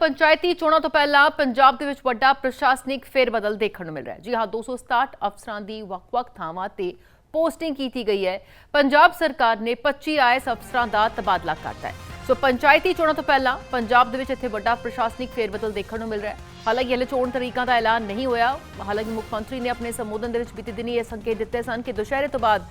ਪੰਚਾਇਤੀ ਚੋਣਾਂ ਤੋਂ ਪਹਿਲਾਂ ਪੰਜਾਬ ਦੇ ਵਿੱਚ ਵੱਡਾ ਪ੍ਰਸ਼ਾਸਨਿਕ ਫੇਰਬਦਲ ਦੇਖਣ ਨੂੰ ਮਿਲ ਰਿਹਾ ਹੈ। ਜੀ ਹਾਂ 267 ਅਫਸਰਾਂ ਦੀ ਵੱਖ-ਵੱਖ ਥਾਵਾਂ ਤੇ ਪੋਸਟਿੰਗ ਕੀਤੀ ਗਈ ਹੈ। ਪੰਜਾਬ ਸਰਕਾਰ ਨੇ 25 ਆਈਐਸ ਅਫਸਰਾਂ ਦਾ ਤਬਾਦਲਾ ਕਰਤਾ ਹੈ। ਸੋ ਪੰਚਾਇਤੀ ਚੋਣਾਂ ਤੋਂ ਪਹਿਲਾਂ ਪੰਜਾਬ ਦੇ ਵਿੱਚ ਇੱਥੇ ਵੱਡਾ ਪ੍ਰਸ਼ਾਸਨਿਕ ਫੇਰਬਦਲ ਦੇਖਣ ਨੂੰ ਮਿਲ ਰਿਹਾ ਹੈ। ਹਾਲਾਂਕਿ ਹਲੇ ਚੋਣ ਤਰੀਕਾਂ ਦਾ ਐਲਾਨ ਨਹੀਂ ਹੋਇਆ। ਹਾਲਾਂਕਿ ਮੁੱਖ ਮੰਤਰੀ ਨੇ ਆਪਣੇ ਸੰਬੋਧਨ ਦੇ ਵਿੱਚ ਬੀਤੇ ਦਿਨੀ ਇਹ ਸੰਕੇਤ ਦਿੱਤੇ ਸਨ ਕਿ ਦੁਸ਼ਹਿਰੇ ਤੋਂ ਬਾਅਦ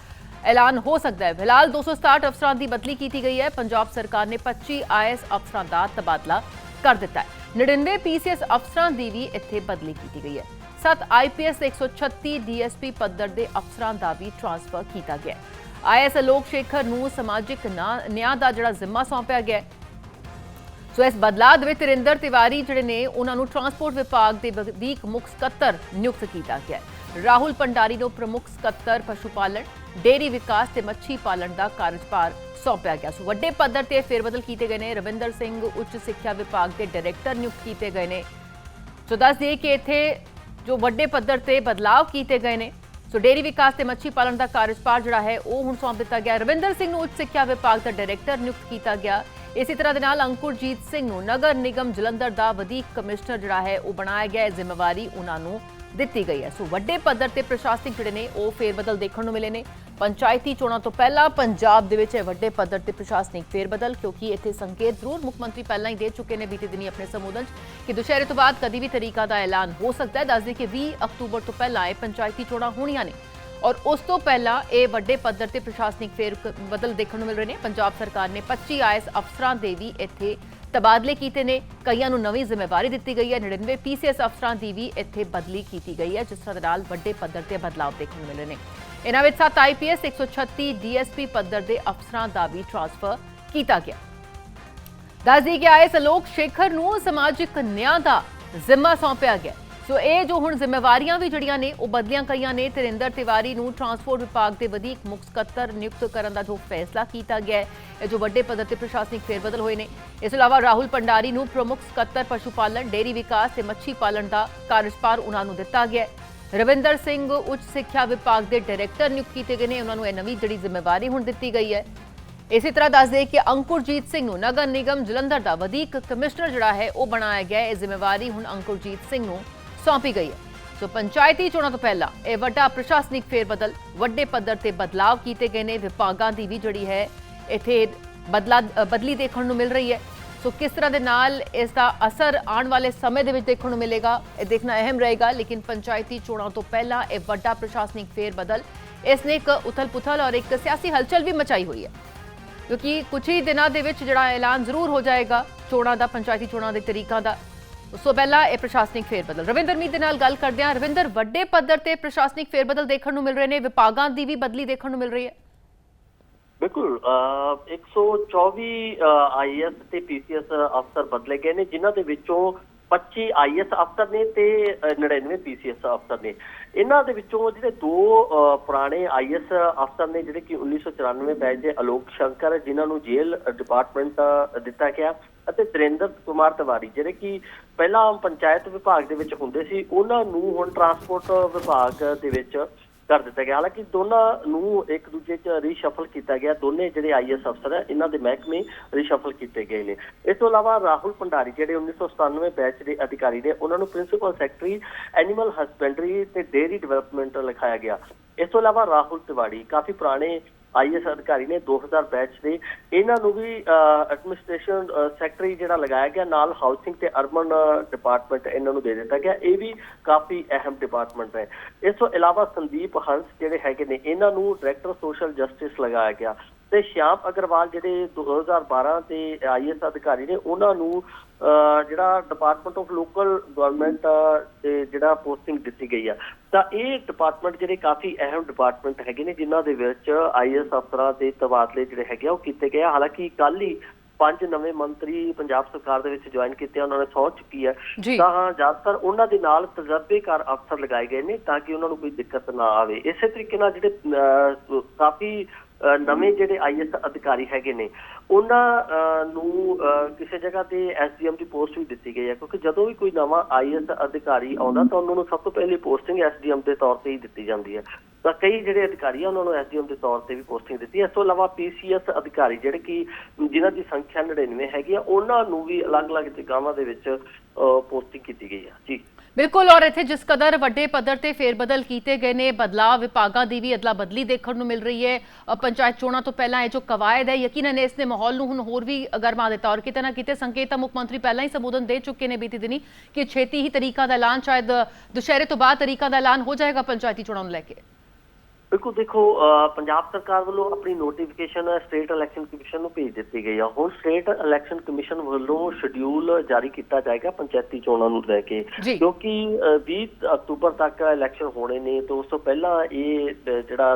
ਐਲਾਨ ਹੋ ਸਕਦਾ ਹੈ। ਫਿਲਹਾਲ 267 ਅਫਸਰਾਂ ਦੀ ਬਦਲੀ ਕੀਤੀ ਗਈ ਹੈ। ਪੰਜਾਬ ਸਰਕਾਰ ਨੇ 25 ਆਈਐਸ ਅਫਸਰਾਂ ਦਾ ਤਬਾਦਲਾ ਕਰ ਦਿੱਤਾ ਹੈ। 99 ਪੀਸੀਐਸ ਅਫਸਰਾਂ ਦੀ ਵੀ ਇੱਥੇ ਬਦਲੀ ਕੀਤੀ ਗਈ ਹੈ। 7 ਆਈਪੀਐਸ 136 ਡੀਐਸਪੀ ਪੱਧਰ ਦੇ ਅਫਸਰਾਂ ਦਾ ਵੀ ਟ੍ਰਾਂਸਫਰ ਕੀਤਾ ਗਿਆ ਹੈ। ਆਈਐਸ ਅਲੋਕ ਸ਼ੇਖਰ ਨੂੰ ਸਮਾਜਿਕ ਨਿਆਂ ਦਾ ਜਿਹੜਾ ਜ਼ਿੰਮਾ ਸੌਂਪਿਆ ਗਿਆ ਹੈ। ਸੋ ਇਸ ਬਦਲਾਅ ਦੇ ਵਿੱਚ ਰਿੰਦਰ ਤਿਵਾਰੀ ਜਿਹੜੇ ਨੇ, ਉਹਨਾਂ ਨੂੰ ਟਰਾਂਸਪੋਰਟ ਵਿਭਾਗ ਦੇ ਵਧੀਕ ਮੁੱਖ ਸਕੱਤਰ ਨਿਯੁਕਤ ਕੀਤਾ ਗਿਆ ਹੈ। ਰਾਹੁਲ ਪੰਡਾਰੀ ਨੂੰ ਪ੍ਰਮੁੱਖ ਸਕੱਤਰ ਪਸ਼ੂ ਪਾਲਣ ਡੇਰੀ ਵਿਕਾਸ ਤੇ ਮੱਛੀ ਪਾਲਣ ਦਾ ਕਾਰਜਭਾਰ ਸੌਂਪਿਆ ਗਿਆ। ਸੋ ਵੱਡੇ ਪੱਧਰ ਤੇ ਫੇਰਬਦਲ ਕੀਤੇ ਗਏ ਨੇ। ਰਵਿੰਦਰ ਸਿੰਘ ਉੱਚ ਸਿੱਖਿਆ ਵਿਭਾਗ ਦੇ ਡਾਇਰੈਕਟਰ ਨਿਯੁਕਤ ਕੀਤੇ ਗਏ ਨੇ। ਸੋ ਦੱਸ ਦਈਏ ਕਿ ਇੱਥੇ ਜੋ ਵੱਡੇ ਪੱਧਰ ਤੇ ਬਦਲਾਅ ਕੀਤੇ ਗਏ ਨੇ, ਸੋ ਡੇਰੀ ਵਿਕਾਸ ਤੇ ਮੱਛੀ ਪਾਲਣ ਦਾ ਕਾਰਜਭਾਰ ਜਿਹੜਾ ਹੈ, ਉਹ ਹੁਣ ਸੌਂਪ ਦਿੱਤਾ ਗਿਆ। ਰਵਿੰਦਰ ਸਿੰਘ ਨੂੰ ਉੱਚ ਸਿੱਖਿਆ ਵਿਭਾਗ ਦਾ ਡਾਇਰੈਕਟਰ ਨਿਯੁਕਤ ਕੀਤਾ ਗਿਆ। ਇਸੇ ਤਰ੍ਹਾਂ ਦੇ ਨਾਲ ਅੰਕੁਰਜੀਤ ਸਿੰਘ ਨੂੰ ਨਗਰ ਨਿਗਮ ਜਲੰਧਰ ਦਾ ਵਧੀਕ ਕਮਿਸ਼ਨਰ ਜਿਹੜਾ ਹੈ, ਉਹ ਬਣਾਇਆ ਗਿਆ। ਹੈ ਜ਼ਿੰਮੇਵਾਰੀ ਉਹਨਾਂ ਨੂੰ ਦਿੱਤੀ ਗਈ ਹੈ। ਸੋ ਵੱਡੇ ਪੱਧਰ ਤੇ ਪ੍ਰਸ਼ਾਸਨਿਕ ਜਿਹੜੇ ਨੇ, ਉਹ ਫੇਰਬਦਲ ਦੇਖਣ ਨੂੰ ਮਿਲੇ ਨੇ। ਪੰਚਾਇਤੀ ਚੋਣਾਂ ਤੋਂ ਪਹਿਲਾਂ ਪੰਜਾਬ ਦੇ ਵਿੱਚ ਇਹ ਵੱਡੇ ਪੱਧਰ ਤੇ ਪ੍ਰਸ਼ਾਸਨਿਕ ਫੇਰਬਦਲ, ਕਿਉਂਕਿ ਇੱਥੇ ਸੰਕੇਤ ਜ਼ਰੂਰ ਮੁੱਖ ਮੰਤਰੀ ਪਹਿਲਾਂ ਹੀ ਦੇ ਚੁੱਕੇ ਨੇ ਬੀਤੇ ਦਿਨੀ ਆਪਣੇ ਸੰਬੋਧਨ 'ਚ ਕਿ ਦੁਸ਼ਹਿਰੇ ਤੋਂ ਬਾਅਦ ਕਦੀ ਵੀ ਤਰੀਕਾ ਦਾ ਐਲਾਨ ਹੋ ਸਕਦਾ ਹੈ। ਦੱਸਦੇ ਕਿ 20 ਅਕਤੂਬਰ ਤੋਂ ਪਹਿਲਾਂ ਇਹ ਪੰਚਾਇਤੀ ਚੋਣਾਂ ਹੋਣੀਆਂ ਨੇ। ਔਰ ਉਸ ਤੋਂ ਪਹਿਲਾਂ ਇਹ ਵੱਡੇ ਪੱਧਰ ਤੇ ਪ੍ਰਸ਼ਾਸਨਿਕ ਫੇਰ ਬਦਲ ਦੇਖਣ ਨੂੰ ਮਿਲ ਰਹੇ ਨੇ। ਪੰਜਾਬ ਸਰਕਾਰ ਨੇ 25 ਆਈਐਸ ਅਫਸਰਾਂ ਦੇ ਵੀ ਇੱਥੇ ਤਬਾਦਲੇ ਕੀਤੇ ਨੇ। ਕਈਆਂ ਨੂੰ ਨਵੀਂ ਜ਼ਿੰਮੇਵਾਰੀ ਦਿੱਤੀ ਗਈ ਹੈ। 99 ਪੀਸੀਐਸ ਅਫਸਰਾਂ ਦੀ ਵੀ ਇੱਥੇ ਬਦਲੀ ਕੀਤੀ ਗਈ ਹੈ, ਜਿਸ ਤਰ੍ਹਾਂ ਦੇ ਨਾਲ ਵੱਡੇ ਪੱਧਰ ਤੇ ਬਦਲਾਅ ਦੇਖਣ ਨੂੰ ਮਿਲੇ ਨੇ। ਇਹਨਾਂ ਵਿੱਚ 7 ਆਈਪੀਐਸ 136 ਡੀਐਸਪੀ ਪੱਧਰ ਦੇ ਅਫਸਰਾਂ ਦਾ ਵੀ ਟ੍ਰਾਂਸਫਰ ਕੀਤਾ ਗਿਆ। ਦੱਸਦੀ ਕਿ ਆਈਐਸ ਅਲੋਕ ਸ਼ੇਖਰ ਨੂੰ ਸਮਾਜਿਕ ਨਿਆਂ ਦਾ ਜ਼ਿੰਮਾ ਸੌਂਪਿਆ ਗਿਆ। ਸੋ ਇਹ ਜੋ ਹੁਣ ਜ਼ਿੰਮੇਵਾਰੀਆਂ ਵੀ ਜਿਹੜੀਆਂ ਨੇ, ਉਹ ਬਦਲੀਆਂ ਗਈਆਂ ਨੇ। ਤਰਿੰਦਰ ਤਿਵਾਰੀ ਨੂੰ ਟਰਾਂਸਪੋਰਟ ਵਿਭਾਗ ਦੇ ਵਧੀਕ ਮੁੱਖ ਸਕੱਤਰ ਨਿਯੁਕਤ ਕਰਨ ਦਾ ਜੋ ਫੈਸਲਾ ਕੀਤਾ ਗਿਆ ਹੈ, ਇਹ ਜੋ ਵੱਡੇ ਪੱਧਰ ਤੇ ਪ੍ਰਸ਼ਾਸਨਿਕ ਫੇਰਬਦਲ ਹੋਏ ਨੇ। ਇਸ ਤੋਂ ਇਲਾਵਾ ਰਾਹੁਲ ਪੰਡਾਰੀ ਨੂੰ ਪ੍ਰਮੁੱਖ ਸਕੱਤਰ ਪਸ਼ੂ ਪਾਲਣ ਡੇਰੀ ਵਿਕਾਸ ਤੇ ਮੱਛੀ ਪਾਲਣ ਦਾ ਕਾਰਜਭਾਰ ਉਹਨਾਂ ਨੂੰ ਦਿੱਤਾ ਗਿਆ ਹੈ। ਰਵਿੰਦਰ ਸਿੰਘ ਉੱਚ ਸਿੱਖਿਆ ਵਿਭਾਗ ਦੇ ਡਾਇਰੈਕਟਰ ਨਿਯੁਕਤ ਕੀਤੇ ਗਏ ਨੇ। ਉਹਨਾਂ ਨੂੰ ਇਹ ਨਵੀਂ ਜਿਹੜੀ ਜ਼ਿੰਮੇਵਾਰੀ ਹੁਣ ਦਿੱਤੀ ਗਈ ਹੈ। ਇਸੇ ਤਰ੍ਹਾਂ ਦੱਸ ਦੇ ਕਿ ਅੰਕੁਰਜੀਤ ਸਿੰਘ ਨੂੰ ਨਗਰ ਨਿਗਮ ਜਲੰਧਰ ਦਾ ਵਧੀਕ ਕਮਿਸ਼ਨਰ ਜਿਹੜਾ ਹੈ, ਉਹ ਬਣਾਇਆ ਗਿਆ ਹੈ। ਇਹ ਜ਼ਿੰਮੇਵਾਰੀ ਹੁਣ ਅੰਕੁਰਜੀਤ ਸਿੰਘ ਨੂੰ ਸੌਂਪੀ ਗਈ ਹੈ। ਸੋ ਪੰਚਾਇਤੀ ਚੋਣਾਂ ਤੋਂ ਪਹਿਲਾਂ ਇਹ ਵੱਡਾ ਪ੍ਰਸ਼ਾਸਨਿਕ ਫੇਰਬਦਲ, ਵੱਡੇ ਪੱਧਰ ਤੇ ਬਦਲਾਅ ਕੀਤੇ ਗਏ ਨੇ। ਵਿਭਾਗਾਂ ਦੀ ਵੀ ਜਿਹੜੀ ਹੈ, ਇੱਥੇ ਬਦਲਾ ਬਦਲੀ ਦੇਖਣ ਨੂੰ ਮਿਲ ਰਹੀ ਹੈ। ਸੋ ਕਿਸ ਤਰ੍ਹਾਂ ਦੇ ਨਾਲ ਇਸ ਦਾ ਅਸਰ ਆਉਣ ਵਾਲੇ ਸਮੇਂ ਦੇ ਵਿੱਚ ਦੇਖਣ ਨੂੰ ਮਿਲੇਗਾ, ਇਹ ਦੇਖਣਾ ਅਹਿਮ ਰਹੇਗਾ। ਲੇਕਿਨ ਪੰਚਾਇਤੀ ਚੋਣਾਂ ਤੋਂ ਪਹਿਲਾਂ ਇਹ ਵੱਡਾ ਪ੍ਰਸ਼ਾਸਨਿਕ ਫੇਰਬਦਲ, ਇਸ ਨੇ ਇੱਕ ਉਥਲ-ਪੁਥਲ ਔਰ ਇੱਕ ਸਿਆਸੀ ਹਲਚਲ ਵੀ ਮਚਾਈ ਹੋਈ ਹੈ। ਕਿਉਂਕਿ ਕੁਝ ਹੀ ਦਿਨਾਂ ਦੇ ਵਿੱਚ ਜਿਹੜਾ ਐਲਾਨ ਜ਼ਰੂਰ ਹੋ ਜਾਏਗਾ ਚੋਣਾਂ ਦਾ, ਪੰਚਾਇਤੀ ਚੋਣਾਂ ਦੇ ਤਰੀਕਾਂ ਦਾ ਉਸ ਤੋਂ ਪਹਿਲਾਂ ਇਹ ਪ੍ਰਸ਼ਾਸਨਿਕ ਫੇਰਬਦਲ। ਰਵਿੰਦਰ ਮੀਤ ਦੇ ਨਾਲ ਗੱਲ ਕਰਦੇ ਹਾਂ। ਰਵਿੰਦਰ, ਵੱਡੇ ਪੱਧਰ ਤੇ ਪ੍ਰਸ਼ਾਸਨਿਕ ਫੇਰਬਦਲ ਦੇਖਣ ਨੂੰ ਮਿਲ ਰਹੇ ਨੇ, ਵਿਭਾਗਾਂ ਦੀ ਵੀ ਬਦਲੀ ਦੇਖਣ ਨੂੰ ਮਿਲ ਰਹੀ ਹੈ। ਬਿਲਕੁਲ 124 ਆਈਐਸ ਤੇ ਪੀਸੀਐਸ ਅਫਸਰ ਬਦਲੇ ਗਏ ਨੇ, ਜਿਨ੍ਹਾਂ ਦੇ ਵਿੱਚੋਂ 25 ਆਈਐਸ ਅਫਸਰ ਨੇ ਤੇ ਅਹ, 99 ਪੀਸੀਐਸ ਅਫਸਰ ਨੇ। ਇਹਨਾਂ ਦੇ ਵਿੱਚੋਂ ਜਿਹੜੇ ਦੋ ਅਹ, ਪੁਰਾਣੇ ਆਈਐਸ ਅਫਸਰ ਨੇ ਜਿਹੜੇ ਕਿ 1994 ਬੈਚ ਦੇ ਅਲੋਕ ਸ਼ੰਕਰ ਜਿਨ੍ਹਾਂ ਨੂੰ ਜੇਲ੍ਹ ਡਿਪਾਰਟਮੈਂਟ ਦਿੱਤਾ ਗਿਆ ਅਤੇ ਤ੍ਰਿੰਦਰ ਕੁਮਾਰ ਤਿਵਾਰੀ ਜਿਹੜੇ ਕਿ ਪਹਿਲਾਂ ਪੰਚਾਇਤ ਵਿਭਾਗ ਦੇ ਵਿੱਚ ਹੁੰਦੇ ਸੀ ਉਹਨਾਂ ਨੂੰ ਹੁਣ ਟਰਾਂਸਪੋਰਟ ਵਿਭਾਗ ਦੇ ਵਿੱਚ ਕਰ ਦਿੱਤਾ ਗਿਆ। ਹਾਲਾਂਕਿ ਦੋਨਾਂ ਨੂੰ ਇੱਕ ਦੂਜੇ 'ਚ ਰੀਸ਼ਫਲ ਕੀਤਾ ਗਿਆ। ਦੋਨੇ ਜਿਹੜੇ ਆਈਐਸ ਅਫਸਰ ਹੈ ਇਹਨਾਂ ਦੇ ਮਹਿਕਮੇ ਰੀਸ਼ਫਲ ਕੀਤੇ ਗਏ ਨੇ। ਇਸ ਤੋਂ ਇਲਾਵਾ ਰਾਹੁਲ ਭੰਡਾਰੀ ਜਿਹੜੇ 1997 ਬੈਚ ਦੇ ਅਧਿਕਾਰੀ ਨੇ, ਉਹਨਾਂ ਨੂੰ ਪ੍ਰਿੰਸੀਪਲ ਸੈਕਟਰੀ ਐਨੀਮਲ ਹਸਬੈਂਡਰੀ ਤੇ ਡੇਅਰੀ ਡਿਵੈਲਪਮੈਂਟ ਲਿਖਾਇਆ ਗਿਆ। ਇਸ ਤੋਂ ਇਲਾਵਾ ਰਾਹੁਲ ਤਿਵਾੜੀ, ਕਾਫੀ ਪੁਰਾਣੇ ਆਈਐਸ ਅਧਿਕਾਰੀ ਨੇ 2000 ਬੈਚ ਦੇ ਇਹਨਾਂ ਨੂੰ ਵੀ ਐਡਮਿਨਿਸਟ੍ਰੇਸ਼ਨ ਸੈਕਟਰੀ ਜਿਹੜਾ ਲਗਾਇਆ ਗਿਆ, ਨਾਲ ਹਾਊਸਿੰਗ ਤੇ ਅਰਬਨ ਡਿਪਾਰਟਮੈਂਟ ਇਹਨਾਂ ਨੂੰ ਦੇ ਦਿੱਤਾ ਗਿਆ। ਇਹ ਵੀ ਕਾਫੀ ਅਹਿਮ ਡਿਪਾਰਟਮੈਂਟ ਹੈ। ਇਸ ਤੋਂ ਇਲਾਵਾ ਸੰਦੀਪ ਹੰਸ ਜਿਹੜੇ ਹੈਗੇ ਨੇ, ਇਹਨਾਂ ਨੂੰ ਡਾਇਰੈਕਟਰ ਸੋਸ਼ਲ ਜਸਟਿਸ ਲਗਾਇਆ ਗਿਆ। ਤੇ ਸ਼ਿਆਮ ਅਗਰਵਾਲ ਜਿਹੜੇ 2012 ਦੇ ਆਈਐਸ ਅਧਿਕਾਰੀ ਨੇ ਉਹਨਾਂ ਨੂੰ ਜਿਹੜਾ ਡਿਪਾਰਟਮੈਂਟ ਆਫ ਲੋਕਲ ਗਵਰਨਮੈਂਟ ਤੇ ਜਿਹੜਾ ਪੋਸਟਿੰਗ ਦਿੱਤੀ ਗਈ ਆ। ਤਾਂ ਇਹ ਡਿਪਾਰਟਮੈਂਟ ਜਿਹੜੇ ਕਾਫੀ ਅਹਿਮ ਡਿਪਾਰਟਮੈਂਟ ਹੈਗੇ ਨੇ ਜਿਨ੍ਹਾਂ ਦੇ ਵਿੱਚ ਆਈਐਸ ਅਫਸਰਾਂ ਦੇ ਤਬਾਦਲੇ ਜਿਹੜੇ ਹੈਗੇ ਆ ਉਹ ਕੀਤੇ ਗਏ ਆ। ਹਾਲਾਂਕਿ ਕੱਲ ਹੀ ਪੰਜ ਨਵੇਂ ਮੰਤਰੀ ਪੰਜਾਬ ਸਰਕਾਰ ਦੇ ਵਿੱਚ ਜੁਆਇਨ ਕੀਤੇ ਆ, ਉਹਨਾਂ ਨੇ ਸਹੁੰ ਚੁੱਕੀ ਹੈ। ਤਾਂ ਜ਼ਿਆਦਾਤਰ ਉਹਨਾਂ ਦੇ ਨਾਲ ਤਜਰਬੇਕਾਰ ਅਫਸਰ ਲਗਾਏ ਗਏ ਨੇ ਤਾਂ ਕਿ ਉਹਨਾਂ ਨੂੰ ਕੋਈ ਦਿੱਕਤ ਨਾ ਆਵੇ। ਇਸੇ ਤਰੀਕੇ ਨਾਲ ਜਿਹੜੇ ਕਾਫੀ ਨਵੇਂ ਜਿਹੜੇ ਆਈਐਸ ਅਧਿਕਾਰੀ ਹੈਗੇ ਨੇ ਉਹਨਾਂ ਅਹ, ਨੂੰ ਅਹ, ਕਿਸੇ ਜਗ੍ਹਾ ਤੇ ਐਸਡੀਐਮ ਦੀ ਪੋਸਟ ਵੀ ਦਿੱਤੀ ਗਈ ਹੈ ਕਿਉਂਕਿ ਜਦੋਂ ਵੀ ਕੋਈ ਨਵਾਂ ਆਈਐਸ ਅਧਿਕਾਰੀ ਆਉਂਦਾ ਤਾਂ ਉਹਨਾਂ ਨੂੰ ਸਭ ਤੋਂ ਪਹਿਲੀ ਪੋਸਟਿੰਗ ਐਸਡੀਐਮ ਦੇ ਤੌਰ ਤੇ ਹੀ ਦਿੱਤੀ ਜਾਂਦੀ ਹੈ। ਤਾਂ ਕਈ ਜਿਹੜੇ ਅਧਿਕਾਰੀ ਆ ਉਹਨਾਂ ਨੂੰ ਐਸਡੀਐਮ ਦੇ ਤੌਰ ਤੇ ਵੀ ਪੋਸਟਿੰਗ ਦਿੱਤੀ ਇਸ ਤੋਂ ਇਲਾਵਾ ਪੀਸੀਐਸ ਅਧਿਕਾਰੀ ਜਿਹੜੇ ਕਿ ਜਿਨ੍ਹਾਂ ਦੀ ਸੰਖਿਆ 99 ਹੈਗੀ ਆ ਉਹਨਾਂ ਨੂੰ ਵੀ ਅਲੱਗ-ਅਲੱਗ ਜਗ੍ਹਾਵਾਂ ਦੇ ਵਿੱਚ ਪੋਸਟਿੰਗ ਕੀਤੀ ਗਈ ਆ ਜੀ। ਬਿਲਕੁਲ, ਔਰ ਇੱਥੇ ਜਿਸ ਕਦਰ ਵੱਡੇ ਪੱਧਰ ਤੇ ਫੇਰਬਦਲ ਕੀਤੇ ਗਏ ਨੇ ਬਦਲਾਅ ਵਿਭਾਗਾਂ ਦੀ ਵੀ ਅਦਲਾ ਬਦਲੀ ਦੇਖਣ ਨੂੰ ਮਿਲ ਰਹੀ ਹੈ। ਪੰਚਾਇਤ ਚੋਣਾਂ ਤੋਂ ਪਹਿਲਾਂ ਇਹ ਜੋ ਕਵਾਇਦ ਹੈ ਯਕੀਨਨ ਇਸ ਨੇ ਮਾਹੌਲ ਨੂੰ ਹੁਣ ਹੋਰ ਵੀ ਗਰਮਾ ਦਿੱਤਾ। ਔਰ ਕਿਤੇ ਨਾ ਕਿਤੇ ਸੰਕੇਤ ਤਾਂ ਮੁੱਖ ਮੰਤਰੀ ਪਹਿਲਾਂ ਹੀ ਸੰਬੋਧਨ ਦੇ ਚੁੱਕੇ ਨੇ ਬੀਤੀ ਦਿਨੀ ਕਿ ਛੇਤੀ ਹੀ ਤਰੀਕਾ ਦਾ ਐਲਾਨ, ਸ਼ਾਇਦ ਦੁਸ਼ਹਿਰੇ ਤੋਂ ਬਾਅਦ ਤਰੀਕਾ ਦਾ ਐਲਾਨ ਹੋ ਜਾਏਗਾ ਪੰਚਾਇਤੀ ਚੋਣਾਂ ਨੂੰ ਲੈ ਕੇ। ਬਿਲਕੁਲ ਦੇਖੋ ਪੰਜਾਬ ਸਰਕਾਰ ਵੱਲੋਂ ਆਪਣੀ ਨੋਟੀਫਿਕੇਸ਼ਨ ਸਟੇਟ ਇਲੈਕਸ਼ਨ ਕਮਿਸ਼ਨ ਨੂੰ ਭੇਜ ਦਿੱਤੀ ਗਈ ਆ। ਹੁਣ ਸਟੇਟ ਇਲੈਕਸ਼ਨ ਕਮਿਸ਼ਨ ਵੱਲੋਂ ਸ਼ਡਿਊਲ ਜਾਰੀ ਕੀਤਾ ਜਾਏਗਾ ਪੰਚਾਇਤੀ ਚੋਣਾਂ ਨੂੰ ਲੈ ਕੇ। ਕਿਉਂਕਿ ਅਹ, 20 ਅਕਤੂਬਰ ਤੱਕ ਇਲੈਕਸ਼ਨ ਹੋਣੇ ਨੇ ਤੇ ਉਸ ਤੋਂ ਪਹਿਲਾਂ ਇਹ ਜਿਹੜਾ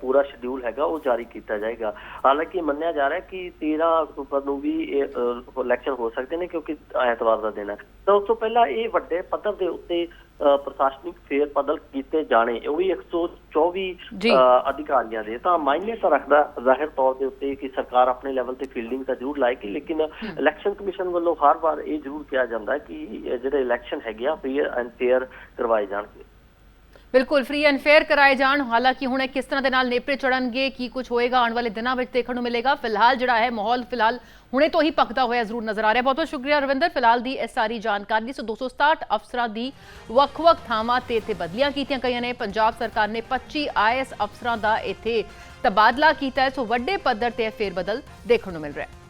ਪੂਰਾ ਸ਼ਡਿਊਲ ਹੈਗਾ ਉਹ ਜਾਰੀ ਕੀਤਾ ਜਾਏਗਾ। ਹਾਲਾਂਕਿ ਮੰਨਿਆ ਜਾ ਰਿਹਾ ਕਿ 13 ਅਕਤੂਬਰ ਨੂੰ ਵੀ ਇਲੈਕਸ਼ਨ ਹੋ ਸਕਦੇ ਨੇ ਕਿਉਂਕਿ ਐਤਵਾਰ ਦਾ ਦਿਨ ਹੈ। ਤਾਂ ਉਸ ਤੋਂ ਪਹਿਲਾਂ ਇਹ ਵੱਡੇ ਪੱਧਰ ਦੇ ਉੱਤੇ ਪ੍ਰਸ਼ਾਸਨਿਕ ਫੇਰ ਬਦਲ ਕੀਤੇ ਜਾਣੇ ਉਹ ਵੀ 124 ਜੀ। ਅਹ, ਅਧਿਕਾਰੀਆਂ ਦੇ। ਤਾਂ ਮਾਇਨੇ ਤਾਂ ਰੱਖਦਾ ਜ਼ਾਹਿਰ ਤੌਰ ਦੇ ਉੱਤੇ ਕਿ ਸਰਕਾਰ ਆਪਣੇ ਲੈਵਲ ਤੇ ਫੀਲਡਿੰਗ ਤਾਂ ਜ਼ਰੂਰ ਲਾਏਗੀ ਲੇਕਿਨ ਇਲੈਕਸ਼ਨ ਕਮਿਸ਼ਨ ਵੱਲੋਂ ਹਰ ਵਾਰ ਇਹ ਜ਼ਰੂਰ ਕਿਹਾ ਜਾਂਦਾ ਕਿ ਜਿਹੜੇ ਇਲੈਕਸ਼ਨ ਹੈਗੇ ਆ ਫੇਅਰ ਐਂਡ ਫੇਅਰ ਕਰਵਾਏ ਜਾਣਗੇ। ਬਿਲਕੁਲ ਫ੍ਰੀ ਐਂਡ ਫੇਅਰ ਕਰਾਏ ਜਾਣ। ਹਾਲਾਂਕਿ ਹੁਣ ਇਹ ਕਿਸ ਤਰ੍ਹਾਂ ਦੇ ਨਾਲ ਨੇਪਰੇ ਚੜਨਗੇ ਕੀ ਕੁਝ ਹੋਏਗਾ, ਆਉਣ ਵਾਲੇ ਦਿਨਾਂ ਵਿੱਚ ਦੇਖਣ ਨੂੰ ਮਿਲੇਗਾ। ਫਿਲਹਾਲ ਜਿਹੜਾ ਹੈ, ਮਾਹੌਲ ਫਿਲਹਾਲ ਹੁਣੇ ਤੋਂ ਹੀ ਪੱਕਦਾ ਹੋਇਆ ਜ਼ਰੂਰ ਨਜ਼ਰ ਆ ਰਿਹਾ। ਬਹੁਤ ਬਹੁਤ ਸ਼ੁਕਰੀਆ ਰਵਿੰਦਰ, ਫਿਲਹਾਲ ਦੀ ਇਹ ਸਾਰੀ ਜਾਣਕਾਰੀ ਸੋ 267 ਅਫਸਰਾਂ ਦੀ ਵੱਖ-ਵੱਖ ਥਾਵਾਂ ਤੇ ਇੱਥੇ ਬਦਲੀਆਂ ਕੀਤੀਆਂ ਗਈਆਂ ਨੇ। ਪੰਜਾਬ ਸਰਕਾਰ ਨੇ 25 ਆਈਐਸ ਅਫਸਰਾਂ ਦਾ ਇੱਥੇ ਤਬਾਦਲਾ ਕੀਤਾ ਹੈ। ਸੋ ਵੱਡੇ ਪੱਧਰ ਤੇ ਇਹ ਫੇਰਬਦਲ ਦੇਖਣ ਨੂੰ ਮਿਲ ਰਿਹਾ ਹੈ।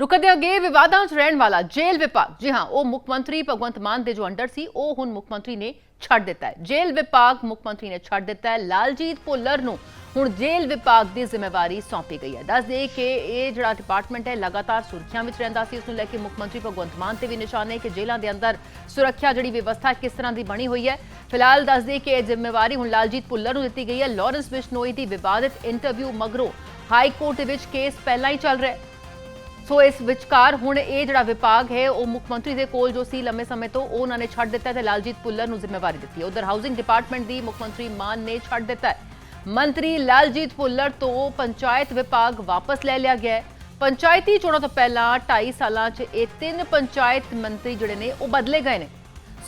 ਰੁਕਦੇ ਅੱਗੇ ਵਿਵਾਦਾਂ 'ਚ ਰਹਿਣ ਵਾਲਾ ਜੇਲ੍ਹ ਵਿਭਾਗ। ਜੀ ਹਾਂ, ਉਹ ਮੁੱਖ ਮੰਤਰੀ ਭਗਵੰਤ ਮਾਨ ਦੇ ਜੋ ਅੰਡਰ ਸੀ, ਉਹ ਹੁਣ ਮੁੱਖ ਮੰਤਰੀ ਨੇ ਛੱਡ ਦਿੱਤਾ ਹੈ। ਜੇਲ੍ਹ ਵਿਭਾਗ ਮੁੱਖ ਮੰਤਰੀ ਨੇ ਛੱਡ ਦਿੱਤਾ ਹੈ। ਲਾਲਜੀਤ ਭੁੱਲਰ ਨੂੰ ਹੁਣ ਜੇਲ੍ਹ ਵਿਭਾਗ ਦੀ ਜ਼ਿੰਮੇਵਾਰੀ ਸੌਂਪੀ ਗਈ ਹੈ। ਦੱਸ ਦੇ ਕਿ ਇਹ ਜਿਹੜਾ ਡਿਪਾਰਟਮੈਂਟ ਹੈ, ਲਗਾਤਾਰ ਸੁਰੱਖਿਆ ਵਿੱਚ ਰਹਿੰਦਾ ਸੀ। ਇਸ ਨੂੰ ਲੈ ਕੇ ਮੁੱਖ ਮੰਤਰੀ ਭਗਵੰਤ ਮਾਨ ਤੇ ਵੀ ਨਿਸ਼ਾਨੇ ਕਿ ਜੇਲ੍ਹਾਂ ਦੇ ਅੰਦਰ ਸੁਰੱਖਿਆ ਜਿਹੜੀ ਵਿਵਸਥਾ ਕਿਸ ਤਰ੍ਹਾਂ ਦੀ ਬਣੀ ਹੋਈ ਹੈ। ਫਿਲਹਾਲ ਦੱਸ ਦੇ ਕਿ ਇਹ ਜ਼ਿੰਮੇਵਾਰੀ ਹੁਣ ਲਾਲਜੀਤ ਭੁੱਲਰ ਨੂੰ ਦਿੱਤੀ ਗਈ ਹੈ। ਲਾਰੈਂਸ ਬਿਸ਼ਨੋਈ ਦੀ ਵਿਵਾਦਿਤ ਇੰਟਰਵਿਊ ਮਗਰੋਂ ਹਾਈ ਕੋਰਟ ਦੇ ਵਿੱਚ ਕੇਸ ਪਹਿਲਾਂ ਹੀ ਚੱਲ ਰਿਹਾ ਹੈ। ਸੋ ਇਸ ਵਿਚਕਾਰ ਹੁਣ ਇਹ ਜਿਹੜਾ ਵਿਭਾਗ ਹੈ, ਉਹ ਮੁੱਖ ਮੰਤਰੀ ਦੇ ਕੋਲ ਜੋ ਸੀ ਲੰਮੇ ਸਮੇਂ ਤੋਂ ਉਹਨਾਂ ਨੇ ਛੱਡ ਦਿੱਤਾ ਹੈ ਤੇ ਲਾਲਜੀਤ ਭੁੱਲਰ ਨੂੰ ਜ਼ਿੰਮੇਵਾਰੀ ਦਿੱਤੀ ਹੈ। ਉਧਰ ਹਾਊਸਿੰਗ ਡਿਪਾਰਟਮੈਂਟ ਦੀ ਮੁੱਖ ਮੰਤਰੀ ਮਾਨ ਨੇ ਛੱਡ ਦਿੱਤਾ ਮੰਤਰੀ ਲਾਲਜੀਤ ਭੁੱਲਰ ਤੋਂ ਪੰਚਾਇਤ ਵਿਭਾਗ ਵਾਪਸ ਲੈ ਲਿਆ ਗਿਆ ਹੈ। ਪੰਚਾਇਤੀ ਚੋਣਾਂ ਤੋਂ ਪਹਿਲਾਂ 2.5 ਸਾਲਾਂ 'ਚ ਇਹ ਤਿੰਨ ਪੰਚਾਇਤ ਮੰਤਰੀ ਜਿਹੜੇ ਨੇ, ਉਹ ਬਦਲੇ ਗਏ ਨੇ।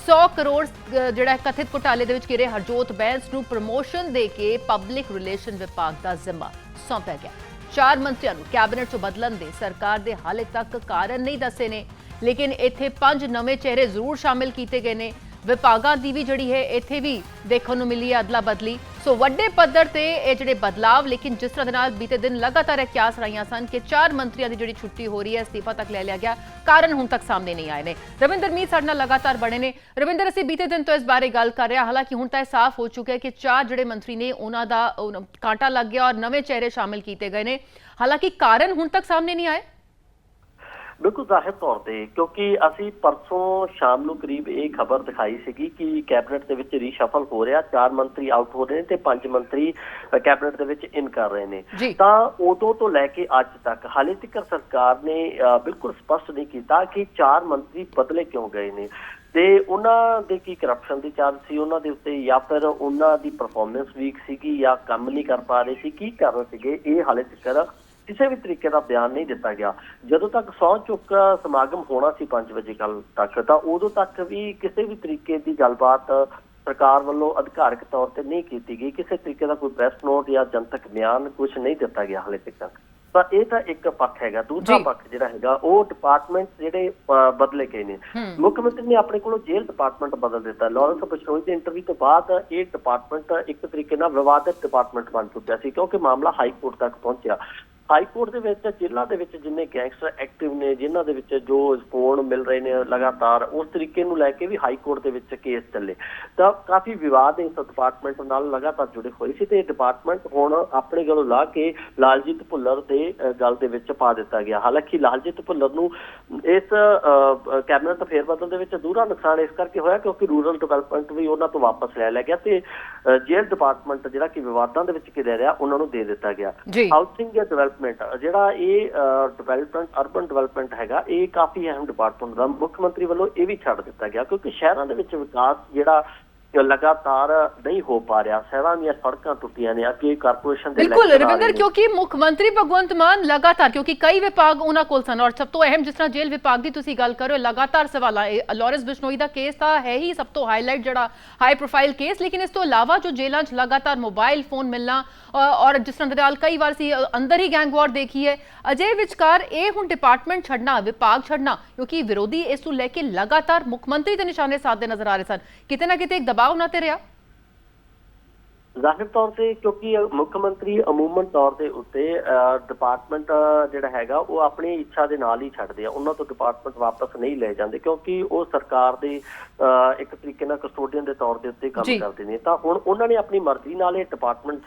100 ਕਰੋੜ ਜਿਹੜਾ ਕਥਿਤ ਘੁਟਾਲੇ ਦੇ ਵਿੱਚ ਘਿਰੇ ਹਰਜੋਤ ਬੈਂਸ ਨੂੰ ਪ੍ਰਮੋਸ਼ਨ ਦੇ ਕੇ ਪਬਲਿਕ ਰਿਲੇਸ਼ਨ ਵਿਭਾਗ ਦਾ ਜ਼ਿੰਮਾ ਸੌਂਪਿਆ ਗਿਆ। ਚਾਰ ਮੰਤਰੀਆਂ ਨੂੰ ਕੈਬਨਿਟ 'ਚ ਬਦਲਣ ਦੇ ਸਰਕਾਰ ਦੇ ਹਾਲੇ ਤੱਕ ਕਾਰਨ ਨਹੀਂ ਦੱਸੇ ਨੇ। ਲੇਕਿਨ ਇੱਥੇ ਪੰਜ ਨਵੇਂ ਚਿਹਰੇ ਜ਼ਰੂਰ ਸ਼ਾਮਿਲ ਕੀਤੇ ਗਏ ਨੇ। ਵਿਭਾਗਾਂ ਦੀ ਵੀ ਜਿਹੜੀ ਹੈ, ਇੱਥੇ ਵੀ ਦੇਖਣ ਨੂੰ ਮਿਲੀ ਹੈ ਅਦਲਾ ਬਦਲੀ ਸੋ ਵੱਡੇ ਪੱਧਰ ਤੇ ਇਹ ਜਿਹੜੇ ਬਦਲਾਵ, ਲੇਕਿਨ ਜਿਸ ਤਰ੍ਹਾਂ ਦੇ ਨਾਲ ਬੀਤੇ ਦਿਨ ਲਗਾਤਾਰ ਇਹ ਕਿਆਸ ਰਹੀਆਂ ਸਨ ਕਿ ਚਾਰ ਮੰਤਰੀਆਂ ਦੀ ਜਿਹੜੀ ਛੁੱਟੀ ਹੋ ਰਹੀ ਹੈ, ਅਸਤੀਫਾ ਤੱਕ ਲੈ ਲਿਆ ਗਿਆ, ਕਾਰਨ ਹੁਣ ਤੱਕ ਸਾਹਮਣੇ ਨਹੀਂ ਆਏ ਨੇ। ਰਵਿੰਦਰ ਮੀਤ ਸਾਡੇ ਨਾਲ ਲਗਾਤਾਰ ਬਣੇ ਨੇ। ਰਵਿੰਦਰ, ਅਸੀਂ ਬੀਤੇ ਦਿਨ ਤੋਂ ਇਸ ਬਾਰੇ ਗੱਲ ਕਰ ਰਹੇ ਹਾਂ। ਹਾਲਾਂਕਿ ਹੁਣ ਤਾਂ ਇਹ ਸਾਫ਼ ਹੋ ਚੁੱਕਿਆ ਕਿ ਚਾਰ ਜਿਹੜੇ ਮੰਤਰੀ ਨੇ, ਉਹਨਾਂ ਦਾ ਕਾਂਟਾ ਲੱਗ ਗਿਆ ਔਰ ਨਵੇਂ ਚਿਹਰੇ ਸ਼ਾਮਿਲ ਕੀਤੇ ਗਏ ਨੇ। ਹਾਲਾਂਕਿ ਕਾਰਨ ਹੁਣ ਤੱਕ ਸਾਹਮਣੇ ਨਹੀਂ ਆਏ। ਬਿਲਕੁਲ ਜ਼ਾਹਿਰ ਤੌਰ ਤੇ ਕਿਉਂਕਿ ਅਸੀਂ ਪਰਸੋਂ ਸ਼ਾਮ ਨੂੰ ਕਰੀਬ ਇਹ ਖਬਰ ਦਿਖਾਈ ਸੀਗੀ ਕਿ ਕੈਬਨਿਟ ਦੇ ਵਿੱਚ ਰੀਸ਼ਫਲ ਹੋ ਰਿਹਾ ਚਾਰ ਮੰਤਰੀ ਆਊਟ ਹੋ ਰਹੇ ਨੇ ਤੇ ਪੰਜ ਮੰਤਰੀ ਕੈਬਨਿਟ ਦੇ ਵਿੱਚ ਇਨ ਕਰ ਰਹੇ ਨੇ। ਤਾਂ ਉਦੋਂ ਤੋਂ ਲੈ ਕੇ ਅੱਜ ਤੱਕ ਹਾਲੇ ਤੱਕ ਸਰਕਾਰ ਨੇ ਬਿਲਕੁਲ ਸਪਸ਼ਟ ਨਹੀਂ ਕੀਤਾ ਕਿ ਚਾਰ ਮੰਤਰੀ ਬਦਲੇ ਕਿਉਂ ਗਏ ਨੇ ਤੇ ਉਹਨਾਂ ਦੇ ਕੀ ਕਰਪਸ਼ਨ ਦੀ ਚਾਰਜ ਸੀ ਉਹਨਾਂ ਦੇ ਉੱਤੇ ਜਾਂ ਫਿਰ ਉਹਨਾਂ ਦੀ ਪਰਫਾਰਮੈਂਸ ਵੀਕ ਸੀਗੀ ਜਾਂ ਕੰਮ ਨਹੀਂ ਕਰ ਪਾ ਰਹੇ ਸੀ ਕੀ ਕਾਰਨ ਸੀਗੇ ਇਹ ਹਾਲੇ ਤੱਕ ਕਿਸੇ ਵੀ ਤਰੀਕੇ ਦਾ ਬਿਆਨ ਨਹੀਂ ਦਿੱਤਾ ਗਿਆ। ਜਦੋਂ ਤੱਕ ਸਹੁੰ ਚੁੱਕ ਸਮਾਗਮ ਹੋਣਾ ਸੀ 5 ਵਜੇ ਕੱਲ ਤੱਕ ਤਾਂ ਉਦੋਂ ਤੱਕ ਵੀ ਕਿਸੇ ਵੀ ਤਰੀਕੇ ਦੀ ਗੱਲਬਾਤ ਸਰਕਾਰ ਵੱਲੋਂ ਅਧਿਕਾਰਕ ਤੌਰ ਤੇ ਨਹੀਂ ਕੀਤੀ ਗਈ। ਕਿਸੇ ਤਰੀਕੇ ਦਾ ਕੋਈ ਪ੍ਰੈਸ ਨੋਟ ਜਾਂ ਜਨਤਕ ਬਿਆਨ ਕੁਝ ਨਹੀਂ ਦਿੱਤਾ ਗਿਆ ਹਾਲੇ ਤੱਕ। ਤਾਂ ਇਹ ਤਾਂ ਇੱਕ ਪੱਖ ਹੈਗਾ। ਦੂਜਾ। ਪੱਖ ਜਿਹੜਾ ਹੈਗਾ ਉਹ ਡਿਪਾਰਟਮੈਂਟ ਜਿਹੜੇ ਬਦਲੇ ਗਏ ਨੇ। ਮੁੱਖ ਮੰਤਰੀ ਨੇ ਆਪਣੇ ਕੋਲੋਂ ਜੇਲ੍ਹ ਡਿਪਾਰਟਮੈਂਟ ਬਦਲ ਦਿੱਤਾ। ਲਾਰੈਂਸ ਬਿਸ਼ਨੋਈ ਦੇ ਇੰਟਰਵਿਊ ਤੋਂ ਬਾਅਦ ਇਹ ਡਿਪਾਰਟਮੈਂਟ ਇੱਕ ਤਰੀਕੇ ਨਾਲ ਵਿਵਾਦਿਤ ਡਿਪਾਰਟਮੈਂਟ ਬਣ ਚੁੱਕਿਆ ਸੀ ਕਿਉਂਕਿ ਮਾਮਲਾ ਹਾਈ ਕੋਰਟ ਤੱਕ ਪਹੁੰਚਿਆ। ਹਾਈ ਕੋਰਟ ਦੇ ਵਿੱਚ ਜ਼ਿਲ੍ਹਾ ਦੇ ਵਿੱਚ ਜਿੰਨੇ ਗੈਂਗਸਟਰ ਐਕਟਿਵ ਨੇ ਜਿਨ੍ਹਾਂ ਦੇ ਵਿੱਚ ਜੋ ਫੋਨ ਮਿਲ ਰਹੇ ਨੇ ਲਗਾਤਾਰ ਉਸ ਤਰੀਕੇ ਨੂੰ ਲੈ ਕੇ ਵੀ ਹਾਈ ਕੋਰਟ ਦੇ ਵਿੱਚ ਕੇਸ ਚੱਲੇ। ਤਾਂ ਕਾਫੀ ਵਿਵਾਦ ਇਸ ਡਿਪਾਰਟਮੈਂਟ ਨਾਲ ਲਗਾਤਾਰ ਜੁੜੇ ਹੋਏ ਸੀ ਤੇ ਇਹ ਡਿਪਾਰਟਮੈਂਟ ਹੁਣ ਆਪਣੇ ਗੱਲੋਂ ਲਾ ਕੇ ਲਾਲਜੀਤ ਭੁੱਲਰ ਦੇ ਗੱਲ ਦੇ ਵਿੱਚ ਪਾ ਦਿੱਤਾ ਗਿਆ। ਹਾਲਾਂਕਿ ਲਾਲਜੀਤ ਭੁੱਲਰ ਨੂੰ ਇਸ ਕੈਬਨਿਟ ਫੇਰਬਦਲ ਦੇ ਵਿੱਚ ਦੂਰਾ ਨੁਕਸਾਨ ਇਸ ਕਰਕੇ ਹੋਇਆ ਕਿਉਂਕਿ ਰੂਰਲ ਡਿਵੈਲਪਮੈਂਟ ਵੀ ਉਹਨਾਂ ਤੋਂ ਵਾਪਸ ਲੈ ਲਿਆ ਗਿਆ ਤੇ ਜੇਲ੍ਹ ਡਿਪਾਰਟਮੈਂਟ ਜਿਹੜਾ ਕਿ ਵਿਵਾਦਾਂ ਦੇ ਵਿੱਚ ਘਿਰਿਆ ਰਿਹਾ ਉਹਨਾਂ ਨੂੰ ਦੇ ਦਿੱਤਾ ਗਿਆ। ਹਾਊਸਿੰਗ ਜਾਂ ਡਿਵੈਲਪਮੈਂਟ ਜਿਹੜਾ ਇਹ ਡਿਵੈਲਪਮੈਂਟ ਅਰਬਨ ਡਿਵੈਲਪਮੈਂਟ ਹੈਗਾ, ਇਹ ਕਾਫੀ ਅਹਿਮ ਡਿਪਾਰਟਮੈਂਟ ਦਾ ਮੁੱਖ ਮੰਤਰੀ ਵੱਲੋਂ ਇਹ ਵੀ ਛੱਡ ਦਿੱਤਾ ਗਿਆ ਕਿਉਂਕਿ ਸ਼ਹਿਰਾਂ ਦੇ ਵਿੱਚ ਵਿਕਾਸ ਜਿਹੜਾ ਲਗਾਤਾਰ ਨਹੀਂ ਹੋ ਪਾ ਰਿਹਾ। ਸ਼ਹਿਰਾਂ ਦੀਆਂ ਸੜਕਾਂ ਟੁੱਟੀਆਂ ਨੇ। ਅੱਗੇ ਕਾਰਪੋਰੇਸ਼ਨ ਦੇ ਬਿਲਕੁਲ ਰਵਿੰਦਰ। ਕਿਉਂਕਿ ਮੁੱਖ ਮੰਤਰੀ ਭਗਵੰਤ ਮਾਨ ਲਗਾਤਾਰ ਕਿਉਂਕਿ ਕਈ ਵਿਭਾਗ ਉਹਨਾਂ ਕੋਲ ਸਨ। ਔਰ ਸਭ ਤੋਂ ਅਹਿਮ ਜਿਸ ਤਰ੍ਹਾਂ ਜੇਲ੍ਹ ਵਿਭਾਗ ਦੀ ਤੁਸੀਂ ਗੱਲ ਕਰ ਰਹੇ ਹੋ ਲਗਾਤਾਰ ਸਵਾਲਾਂ ਇਹ ਲਾਰੈਂਸ ਬਿਸ਼ਨੋਈ ਦਾ ਕੇਸ ਤਾਂ ਹੈ ਹੀ ਸਭ ਤੋਂ ਹਾਈਲਾਈਟ ਜਿਹੜਾ ਹਾਈ ਪ੍ਰੋਫਾਈਲ ਕੇਸ। ਲੇਕਿਨ ਇਸ ਤੋਂ ਇਲਾਵਾ ਜੋ ਜੇਲ੍ਹਾਂ 'ਚ ਲਗਾਤਾਰ ਮੋਬਾਈਲ ਫੋਨ ਮਿਲਣਾ ਔਰ ਜਿਸ ਤਰ੍ਹਾਂ ਦੇ ਨਾਲ ਕਈ ਵਾਰ ਸੀ ਅੰਦਰ ਹੀ ਗੈਂਗ ਵਾਰ ਦੇਖੀ ਹੈ ਅਜੇ ਵਿਚਕਾਰ ਇਹ ਹੁਣ ਡਿਪਾਰਟਮੈਂਟ ਛੱਡਣਾ ਵਿਭਾਗ ਛੱਡਣਾ ਕਿਉਂਕਿ ਵਿਰੋਧੀ ਇਸ ਨੂੰ ਲੈ ਕੇ ਲਗਾਤਾਰ ਮੁੱਖ ਮੰਤਰੀ ਦੇ ਨਿਸ਼ਾਨੇ ਸਾਧਦੇ ਨਜ਼ਰ ਆ ਰਹੇ ਸਨ। ਕਿਤੇ ਨਾ ਕਿਤੇ ਇੱਕ ਦਬਾਅ ਉਹਨਾਂ ਤੇ ਰਿਹਾ? ਜ਼ਾਹਿਰ ਤੌਰ ਤੇ ਕਿਉਂਕਿ ਮੁੱਖ ਮੰਤਰੀ ਅਮੂਮਨ ਤੌਰ ਦੇ ਉੱਤੇ ਡਿਪਾਰਟਮੈਂਟ ਜਿਹੜਾ ਹੈਗਾ ਉਹ ਆਪਣੀ ਇੱਛਾ ਦੇ ਨਾਲ ਹੀ ਛੱਡਦੇ ਆ। ਉਹਨਾਂ ਤੋਂ ਡਿਪਾਰਟਮੈਂਟ ਵਾਪਸ ਨਹੀਂ ਲੈ ਜਾਂਦੇ ਕਿਉਂਕਿ ਉਹ ਸਰਕਾਰ ਦੇ ਇੱਕ ਤਰੀਕੇ ਨਾਲ ਕਸਟੋਡੀਅਨ ਦੇ ਤੌਰ ਦੇ ਉੱਤੇ ਕੰਮ। ਕਰਦੇ ਨੇ। ਤਾਂ ਹੁਣ ਉਹਨਾਂ ਨੇ ਆਪਣੀ ਮਰਜ਼ੀ ਨਾਲ ਇਹ ਡਿਪਾਰਟਮੈਂਟ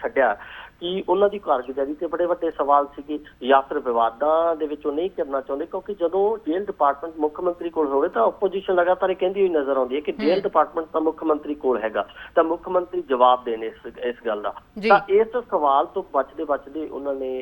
ਛੱਡਿਆ। ਕਿ ਉਹਨਾਂ ਦੀ ਕਾਰਗੁਜ਼ਾਰੀ ਤੇ ਬੜੇ ਵੱਡੇ ਸਵਾਲ ਸੀਗੇ ਜਾਂ ਫਿਰ ਵਿਵਾਦਾਂ ਦੇ ਵਿੱਚ ਉਹ ਨਹੀਂ ਕਰਨਾ ਚਾਹੁੰਦੇ ਕਿਉਂਕਿ ਜਦੋਂ ਜੇਲ੍ਹ ਡਿਪਾਰਟਮੈਂਟ ਮੁੱਖ ਮੰਤਰੀ ਕੋਲ ਹੋਵੇ ਤਾਂ ਆਪੋਜੀਸ਼ਨ ਲਗਾਤਾਰ ਇਹ ਕਹਿੰਦੀ ਹੋਈ ਨਜ਼ਰ ਆਉਂਦੀ ਹੈ ਕਿ ਜੇਲ੍ਹ ਡਿਪਾਰਟਮੈਂਟ ਤਾਂ ਮੁੱਖ ਮੰਤਰੀ ਕੋਲ ਹੈਗਾ ਤਾਂ ਮੁੱਖ ਮੰਤਰੀ ਜਵਾਬ ਦੇਣ ਇਸ ਗੱਲ ਦਾ। ਤਾਂ ਇਸ ਸਵਾਲ ਤੋਂ ਬਚਦੇ ਬਚਦੇ ਉਹਨਾਂ ਨੇ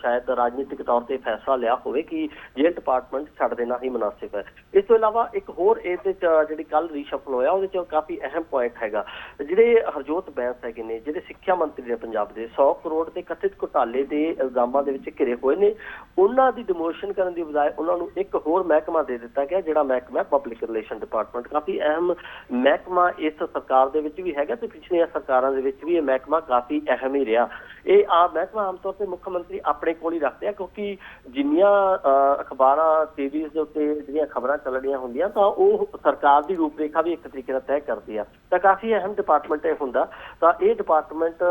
ਸ਼ਾਇਦ ਰਾਜਨੀਤਿਕ ਤੌਰ ਤੇ ਫੈਸਲਾ ਲਿਆ ਹੋਵੇ ਕਿ ਜੇਲ੍ਹ ਡਿਪਾਰਟਮੈਂਟ ਛੱਡ ਦੇਣਾ ਹੀ ਮناسب ਹੈ। ਇਸ ਤੋਂ ਇਲਾਵਾ ਇੱਕ ਹੋਰ ਇਹ ਤੇ ਜਿਹੜੀ ਕੱਲ ਰੀਸ਼ਫਲ ਹੋਇਆ ਉਹਦੇ ਚ ਕਾਫੀ ਅਹਿਮ ਪੁਆਇੰਟ ਹੈਗਾ। ਜਿਹੜੇ ਹਰਜੋਤ ਬੈਂਸ ਹੈਗੇ ਨੇ ਜਿਹੜੇ ਸਿੱਖਿਆ ਮੰਤਰੀ ਨੇ ਪੰਜਾਬ ਦੇ ਕਰੋੜ ਦੇ ਕਥਿਤ ਘੁਟਾਲੇ ਦੇ ਇਲਜ਼ਾਮਾਂ ਦੇ ਵਿੱਚ ਘਿਰੇ ਹੋਏ ਨੇ। ਉਹਨਾਂ ਦੀ ਡਿਮੋਸ਼ਨ ਕਰਨ ਦੀ ਬਜਾਏ ਉਹਨਾਂ ਨੂੰ ਇੱਕ ਹੋਰ ਮਹਿਕਮਾ ਦੇ ਦਿੱਤਾ ਗਿਆ ਜਿਹੜਾ ਮਹਿਕਮਾ ਪਬਲਿਕ ਰਿਲੇਸ਼ਨ ਡਿਪਾਰਟਮੈਂਟ ਕਾਫੀ ਅਹਿਮ ਮਹਿਕਮਾ ਇਸ ਸਰਕਾਰ ਦੇ ਵਿੱਚ ਵੀ ਹੈਗਾ ਤੇ ਪਿਛਲੀਆਂ ਸਰਕਾਰਾਂ ਦੇ ਵਿੱਚ ਵੀ ਇਹ ਮਹਿਕਮਾ ਕਾਫੀ ਅਹਿਮ ਹੀ ਰਿਹਾ। ਇਹ ਆ ਮਹਿਕਮਾ ਆਮ ਤੌਰ ਤੇ ਮੁੱਖ ਮੰਤਰੀ ਆਪਣੇ ਕੋਲ ਹੀ ਰੱਖਦੇ ਆ ਕਿਉਂਕਿ ਜਿੰਨੀਆਂ ਅਹ, ਅਖਬਾਰਾਂ ਟੀਵੀਜ਼ ਦੇ ਉੱਤੇ ਜਿਹੜੀਆਂ ਖਬਰਾਂ ਚੱਲਣੀਆਂ ਹੁੰਦੀਆਂ ਤਾਂ ਉਹ ਸਰਕਾਰ ਦੀ ਰੂਪਰੇਖਾ ਵੀ ਇੱਕ ਤਰੀਕੇ ਨਾਲ ਤੈਅ ਕਰਦੀ ਆ। ਤਾਂ ਕਾਫੀ ਅਹਿਮ ਡਿਪਾਰਟਮੈਂਟ ਇਹ ਹੁੰਦਾ। ਤਾਂ ਇਹ ਡਿਪਾਰਟਮੈਂਟ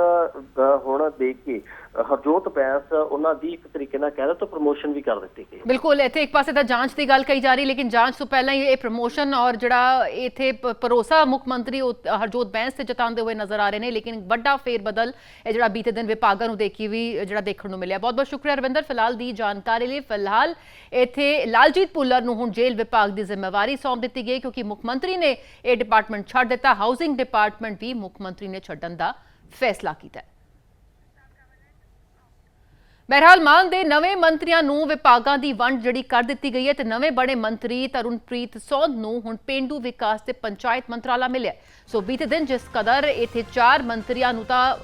ਹੁਣ ਦੇਖ ਕੇ ਹਰਜੋਤ ਬੈਂਸ ਉਹਨਾਂ ਦੀ ਇੱਕ ਤਰੀਕੇ ਨਾਲ ਕਹਿ ਲਓ ਤਾਂ ਪ੍ਰਮੋਸ਼ਨ ਵੀ ਕਰ ਦਿੱਤੀ ਗਈ। ਬਿਲਕੁਲ, ਇੱਥੇ ਇੱਕ ਪਾਸੇ ਤਾਂ ਜਾਂਚ ਦੀ ਗੱਲ ਕਹੀ ਜਾ ਰਹੀ, ਲੇਕਿਨ ਜਾਂਚ ਤੋਂ ਪਹਿਲਾਂ ਇਹ ਪ੍ਰਮੋਸ਼ਨ ਔਰ ਜਿਹੜਾ ਇੱਥੇ ਭਰੋਸਾ ਮੁੱਖ ਮੰਤਰੀ ਹਰਜੋਤ ਬੈਂਸ ਤੇ ਜਤਾਉਂਦੇ ਹੋਏ ਨਜ਼ਰ ਆ ਰਹੇ ਨੇ, ਲੇਕਿਨ ਵੱਡਾ ਫੇਰ ਬਦਲ ਇਹ ਜਿਹੜਾ ਬੀਤੇ ਦਿਨ ਵਿਭਾਗਾਂ ਨੂੰ ਦੇਖੀ ਵੀ ਜਿਹੜਾ ਦੇਖਣ ਨੂੰ ਮਿਲਿਆ। ਬਹੁਤ ਬਹੁਤ ਸ਼ੁਕਰੀਆ ਰਵਿੰਦਰ, ਫਿਲਹਾਲ ਦੀ ਜਾਣਕਾਰੀ ਲਈ। ਫਿਲਹਾਲ ਇੱਥੇ ਲਾਲਜੀਤ ਪੁੱਲਰ ਨੂੰ ਹੁਣ ਜੇਲ੍ਹ ਵਿਭਾਗ ਦੀ ਜ਼ਿੰਮੇਵਾਰੀ ਸੌਂਪ ਦਿੱਤੀ ਗਈ, ਕਿਉਂਕਿ ਮੁੱਖ ਮੰਤਰੀ ਨੇ ਇਹ ਡਿਪਾਰਟਮੈਂਟ ਛੱਡ ਦਿੱਤਾ ਹਾਊਸਿੰਗ ਡਿਪਾਰਟਮੈਂਟ ਵੀ ਮੁੱਖ ਮੰਤਰੀ ਨੇ ਛੱਡਣ ਦਾ ਫੈਸਲਾ ਕੀਤਾ ਹੈ। ਬਹਿਰਾਲ ਮਾਨ ਦੇ ਨਵੇਂ ਮੰਤਰੀਆਂ ਨੂੰ ਵਿਭਾਗਾਂ ਦੀ ਵੰਡ ਜਿਹੜੀ ਕਰ ਦਿੱਤੀ ਗਈ ਹੈ ਤੇ ਨਵੇਂ ਬੜੇ ਮੰਤਰੀ ਤਰੁਣਪ੍ਰੀਤ ਸੌਦ ਨੂੰ ਹੁਣ ਪੇਂਡੂ ਵਿਕਾਸ ਤੇ ਪੰਚਾਇਤ ਮੰਤਰਾਲਾ ਮਿਲਿਆ ਸੋ ਬੀਤੇ ਦਿਨ ਜਿਸ ਕਦਰ ਇੱਥੇ ਚਾਰ ਮੰਤਰੀਆਂ ਨੂੰ ਤਾਂ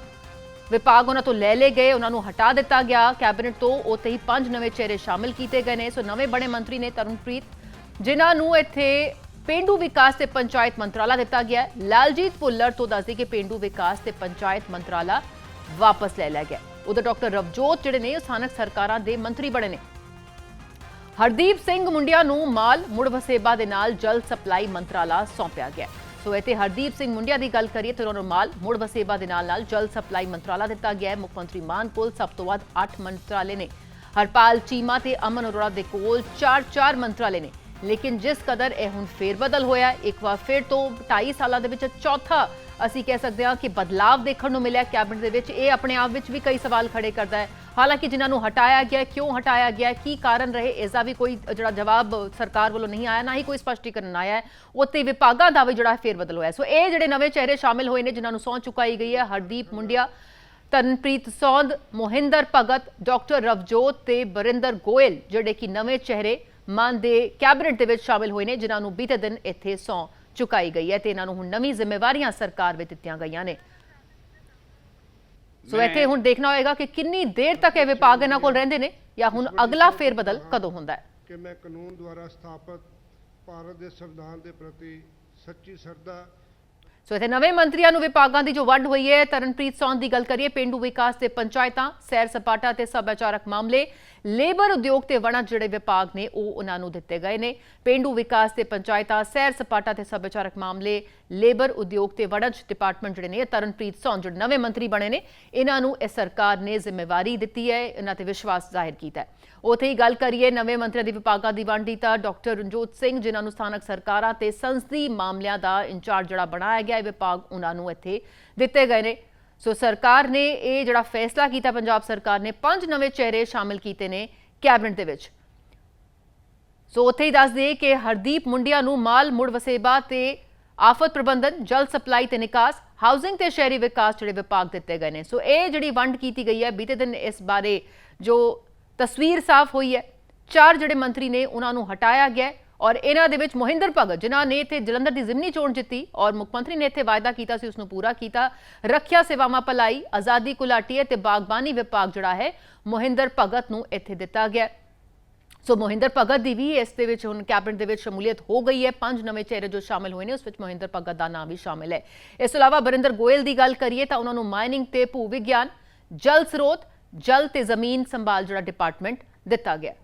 ਵਿਭਾਗ ਉਹਨਾਂ ਤੋਂ ਲੈ ਲਏ ਗਏ, ਉਹਨਾਂ ਨੂੰ ਹਟਾ ਦਿੱਤਾ ਗਿਆ। ਕੈਬਨਿਟ ਤੋਂ ਉੱਥੇ ਹੀ ਪੰਜ ਨਵੇਂ ਚਿਹਰੇ ਸ਼ਾਮਿਲ ਕੀਤੇ ਗਏ ਨੇ। ਸੋ ਨਵੇਂ ਬੜੇ ਮੰਤਰੀ ਨੇ ਤਰੁਣਪ੍ਰੀਤ ਜਿਨ੍ਹਾਂ ਨੂੰ ਇੱਥੇ ਪੇਂਡੂ ਵਿਕਾਸ ਤੇ ਪੰਚਾਇਤ ਮੰਤਰਾਲਾ ਦਿੱਤਾ ਗਿਆ ਲਾਲਜੀਤ ਪੁੱਲਰ ਤੋਂ ਦੱਸਦੀ ਕਿ ਪੇਂਡੂ ਵਿਕਾਸ ਤੇ ਪੰਚਾਇਤ ਮੰਤਰਾਲਾ ਵਾਪਸ ਲੈ ਲਿਆ ਗਿਆ ਉਧਰ ਡਾਕਟਰ ਰਵਜੋਤ ਜਿਹੜੇ ਨੇ ਉਹ ਸਥਾਨਕ ਸਰਕਾਰਾਂ ਦੇ ਮੰਤਰੀ ਬਣੇ ਨੇ। ਹਰਦੀਪ ਸਿੰਘ ਮੁੰਡਿਆ ਨੂੰ ਮਾਲ ਮੁੜ ਵਸੇਬਾ ਦੇ ਨਾਲ ਜਲ ਸਪਲਾਈ ਮੰਤਰਾਲਾ ਸੌਂਪਿਆ ਗਿਆ। ਸੋ ਇੱਥੇ ਹਰਦੀਪ ਸਿੰਘ ਮੁੰਡਿਆ ਦੀ ਗੱਲ ਕਰੀਏ ਤਾਂ ਉਹਨਾਂ ਨੂੰ ਮਾਲ ਮੁੜ ਵਸੇਬਾ ਦੇ ਨਾਲ ਨਾਲ ਜਲ ਸਪਲਾਈ ਮੰਤਰਾਲਾ ਦਿੱਤਾ ਗਿਆ ਹੈ। ਮੁੱਖ ਮੰਤਰੀ ਮਾਨ ਕੋਲ ਸਭ ਤੋਂ ਵੱਧ 8 ਮੰਤਰਾਲੇ ਨੇ। ਹਰਪਾਲ ਚੀਮਾ ਤੇ ਅਮਨ ਅਰੋੜਾ ਦੇ ਕੋਲ 4-4 ਮੰਤਰਾਲੇ ਨੇ। ਲੇਕਿਨ ਜਿਸ ਕਦਰ ਇਹ ਹੁਣ ਫੇਰਬਦਲ ਹੋਇਆ ਇੱਕ ਵਾਰ ਫਿਰ ਤੋਂ 2.5 ਸਾਲਾਂ ਦੇ ਵਿੱਚ ਚੌਥਾ ਅਸੀਂ ਕਹਿ ਸਕਦੇ ਹਾਂ ਕਿ ਬਦਲਾਵ ਦੇਖਣ ਨੂੰ ਮਿਲਿਆ ਕੈਬਨਿਟ ਦੇ ਵਿੱਚ। ਇਹ ਆਪਣੇ ਆਪ ਵਿੱਚ ਵੀ ਕਈ ਸਵਾਲ ਖੜੇ ਕਰਦਾ ਹੈ। ਹਾਲਾਂਕਿ ਜਿਨ੍ਹਾਂ ਨੂੰ ਹਟਾਇਆ ਗਿਆ ਕਿਉਂ ਹਟਾਇਆ ਗਿਆ ਕੀ ਕਾਰਨ ਰਹੇ ਇਸ ਦਾ ਵੀ ਕੋਈ ਜਿਹੜਾ ਜਵਾਬ ਸਰਕਾਰ ਵੱਲੋਂ ਨਹੀਂ ਆਇਆ, ਨਾ ਹੀ ਕੋਈ ਸਪਸ਼ਟੀਕਰਨ ਆਇਆ ਹੈ। ਉੱਤੇ ਵਿਭਾਗਾਂ ਦਾ ਵੀ ਜਿਹੜਾ ਫੇਰ ਬਦਲ ਹੋਇਆ ਸੋ ਇਹ ਜਿਹੜੇ ਨਵੇਂ ਚਿਹਰੇ ਸ਼ਾਮਿਲ ਹੋਏ ਨੇ, ਜਿਨ੍ਹਾਂ ਨੂੰ ਸਹੁੰ ਚੁਕਾਈ ਗਈ ਹੈ, ਹਰਦੀਪ ਮੁੰਡਿਆ ਤਨਪ੍ਰੀਤ ਸੌਂਦ, ਮੋਹਿੰਦਰ ਭਗਤ, ਡਾਕਟਰ ਰਵਜੋਤ ਤੇ ਬਰਿੰਦਰ ਗੋਇਲ, ਜਿਹੜੇ ਕਿ ਨਵੇਂ ਚਿਹਰੇ ਮਾਨ ਦੇ ਕੈਬਨਿਟ ਦੇ ਵਿੱਚ ਸ਼ਾਮਿਲ ਹੋਏ ਨੇ ਜਿਨ੍ਹਾਂ ਨੂੰ ਬੀਤੇ ਦਿਨ ਇੱਥੇ ਸੌਂ ਚੁਕਾਈ ਗਈ ਹੈ ਤੇ ਇਹਨਾਂ ਨੂੰ ਹੁਣ ਨਵੀਂ ਜ਼ਿੰਮੇਵਾਰੀਆਂ ਸਰਕਾਰ ਵਿੱਚ ਦਿੱਤੀਆਂ ਗਈਆਂ ਨੇ। ਸੋ ਇੱਥੇ ਹੁਣ ਦੇਖਣਾ ਹੋਏਗਾ ਕਿ ਕਿੰਨੀ ਦੇਰ ਤੱਕ ਇਹ ਵਿਭਾਗ ਇਹਨਾਂ ਕੋਲ ਰਹਿੰਦੇ ਨੇ ਜਾਂ ਹੁਣ ਅਗਲਾ ਫੇਰ ਬਦਲ ਕਦੋਂ ਹੁੰਦਾ ਹੈ? ਕਿ ਮੈਂ ਕਾਨੂੰਨ ਦੁਆਰਾ ਸਥਾਪਿਤ ਭਾਰਤ ਦੇ ਸੰਵਿਧਾਨ ਦੇ ਪ੍ਰਤੀ ਸੱਚੀ ਸ਼ਰਧਾ ਸੋ ਇੱਥੇ ਨਵੇਂ ਮੰਤਰੀਆਂ ਨੂੰ ਵਿਭਾਗਾਂ ਦੀ ਜੋ ਵੰਡ ਹੋਈ ਹੈ, ਤਰਨਪ੍ਰੀਤ ਸੌਂਦ ਦੀ ਗੱਲ ਕਰੀਏ, ਪਿੰਡੂ ਵਿਕਾਸ ਤੇ ਪੰਚਾਇਤਾਂ, ਸੈਰ ਸਪਾਟਾ ਤੇ ਸੱਭਿਆਚਾਰਕ ਮਾਮਲੇ, ਲੇਬਰ ਉਦਯੋਗ ਤੇ ਵਣਜ ਜਿਹੜੇ ਵਿਭਾਗ ਨੇ, ਉਹ ਉਹਨਾਂ ਨੂੰ ਦਿੱਤੇ ਗਏ ਨੇ। ਪਿੰਡੂ ਵਿਕਾਸ ਤੇ ਪੰਚਾਇਤਾਂ, ਸੈਰ ਸਪਾਟਾ ਤੇ ਸੱਭਿਆਚਾਰਕ ਮਾਮਲੇ ਲੇਬਰ ਉਦਯੋਗ ਤੇ ਵਣਜ ਡਿਪਾਰਟਮੈਂਟ ਜਿਹੜੇ ਨੇ ਤਰਨਪ੍ਰੀਤ ਸੌਂ ਜਿਹੜੇ ਨਵੇਂ ਮੰਤਰੀ ਬਣੇ ਨੇ, ਇਹਨਾਂ ਨੂੰ ਇਹ ਸਰਕਾਰ ਨੇ ਜ਼ਿੰਮੇਵਾਰੀ ਦਿੱਤੀ ਹੈ, ਇਹਨਾਂ ਤੇ ਵਿਸ਼ਵਾਸ ਜ਼ਾਹਿਰ ਕੀਤਾ ਹੈ। ਉਥੇ ਹੀ ਗੱਲ ਕਰੀਏ ਨਵੇਂ ਮੰਤਰੀਆਂ ਦੀ ਵਿਭਾਗਾਂ ਦੀ ਵੰਡ ਦੀ ਤਾਂ ਡਾਕਟਰ ਰਣਜੋਤ ਸਿੰਘ, ਜਿਨ੍ਹਾਂ ਨੂੰ ਸਥਾਨਕ ਸਰਕਾਰਾਂ ਤੇ ਸੰਸਦੀ ਮਾਮਲਿਆਂ ਦਾ ਇੰਚਾਰਜ ਜਿਹੜਾ ਬਣਾਇਆ ਗਿਆ ਹੈ ਵਿਭਾਗ ਉਹਨਾਂ ਨੂੰ ਇੱਥੇ ਦਿੱਤੇ ਗਏ ਨੇ। ਸੋ ਸਰਕਾਰ ਨੇ ਇਹ ਜਿਹੜਾ ਫੈਸਲਾ ਕੀਤਾ, ਪੰਜਾਬ ਸਰਕਾਰ ਨੇ ਪੰਜ ਨਵੇਂ ਚਿਹਰੇ ਸ਼ਾਮਿਲ ਕੀਤੇ ਨੇ ਕੈਬਨਿਟ ਦੇ ਵਿੱਚ। ਸੋ ਉੱਥੇ ਹੀ ਦੱਸ ਦਈਏ ਕਿ ਹਰਦੀਪ ਮੁੰਡਿਆ ਨੂੰ ਮਾਲ ਮੁੜ ਵਸੇਬਾ ਤੇ ਆਫਤ ਪ੍ਰਬੰਧਨ, ਜਲ ਸਪਲਾਈ ਤੇ ਨਿਕਾਸ ਹਾਊਸਿੰਗ ਤੇ ਸ਼ਹਿਰੀ ਵਿਕਾਸ ਜਿਹੜੇ ਵਿਭਾਗ ਦਿੱਤੇ ਗਏ ਨੇ। ਸੋ ਇਹ ਜਿਹੜੀ ਵੰਡ ਕੀਤੀ ਗਈ ਹੈ, ਬੀਤੇ ਦਿਨ ਇਸ ਬਾਰੇ ਜੋ ਤਸਵੀਰ ਸਾਫ਼ ਹੋਈ ਹੈ, ਚਾਰ ਜਿਹੜੇ ਮੰਤਰੀ ਨੇ ਉਹਨਾਂ ਨੂੰ ਹਟਾਇਆ ਗਿਆ ਔਰ ਇਹਨਾਂ ਦੇ ਵਿੱਚ ਮੋਹਿੰਦਰ ਭਗਤ, ਜਿਨ੍ਹਾਂ ਨੇ ਇੱਥੇ ਜਲੰਧਰ ਦੀ ਜ਼ਿਮਨੀ ਚੋਣ ਜਿੱਤੀ ਔਰ ਮੁੱਖ ਮੰਤਰੀ ਨੇ ਇੱਥੇ ਵਾਅਦਾ ਕੀਤਾ ਸੀ ਉਸ ਨੂੰ ਪੂਰਾ ਕੀਤਾ। ਰੱਖਿਆ ਸੇਵਾਵਾਂ ਭਲਾਈ, ਆਜ਼ਾਦੀ ਕੁਲਾਟੀ ਤੇ ਬਾਗਬਾਨੀ ਵਿਭਾਗ ਜਿਹੜਾ ਹੈ, ਮੋਹਿੰਦਰ ਭਗਤ ਨੂੰ ਇੱਥੇ ਦਿੱਤਾ ਗਿਆ ਸੋ ਮੋਹਿੰਦਰ ਭਗਤ ਦੀ ਵੀ ਇਸ ਦੇ ਵਿੱਚ ਹੁਣ ਕੈਬਨਿਟ ਦੇ ਵਿੱਚ ਸ਼ਮੂਲੀਅਤ ਹੋ ਗਈ ਹੈ। ਪੰਜ ਨਵੇਂ ਚਿਹਰੇ ਜੋ ਸ਼ਾਮਿਲ ਹੋਏ ਨੇ, ਉਸ ਵਿੱਚ ਮੋਹਿੰਦਰ ਭਗਤ ਦਾ ਨਾਮ ਵੀ ਸ਼ਾਮਿਲ ਹੈ। ਇਸ ਤੋਂ ਇਲਾਵਾ ਬਰਿੰਦਰ ਗੋਇਲ ਦੀ ਗੱਲ ਕਰੀਏ ਤਾਂ ਉਹਨਾਂ ਨੂੰ ਮਾਈਨਿੰਗ ਤੇ ਭੂ ਵਿਗਿਆਨ, ਜਲ ਸਰੋਤ, ਜਲ ਤੇ ਜ਼ਮੀਨ ਸੰਭਾਲ ਜਿਹੜਾ ਡਿਪਾਰਟਮੈਂਟ ਦਿੱਤਾ ਗਿਆ।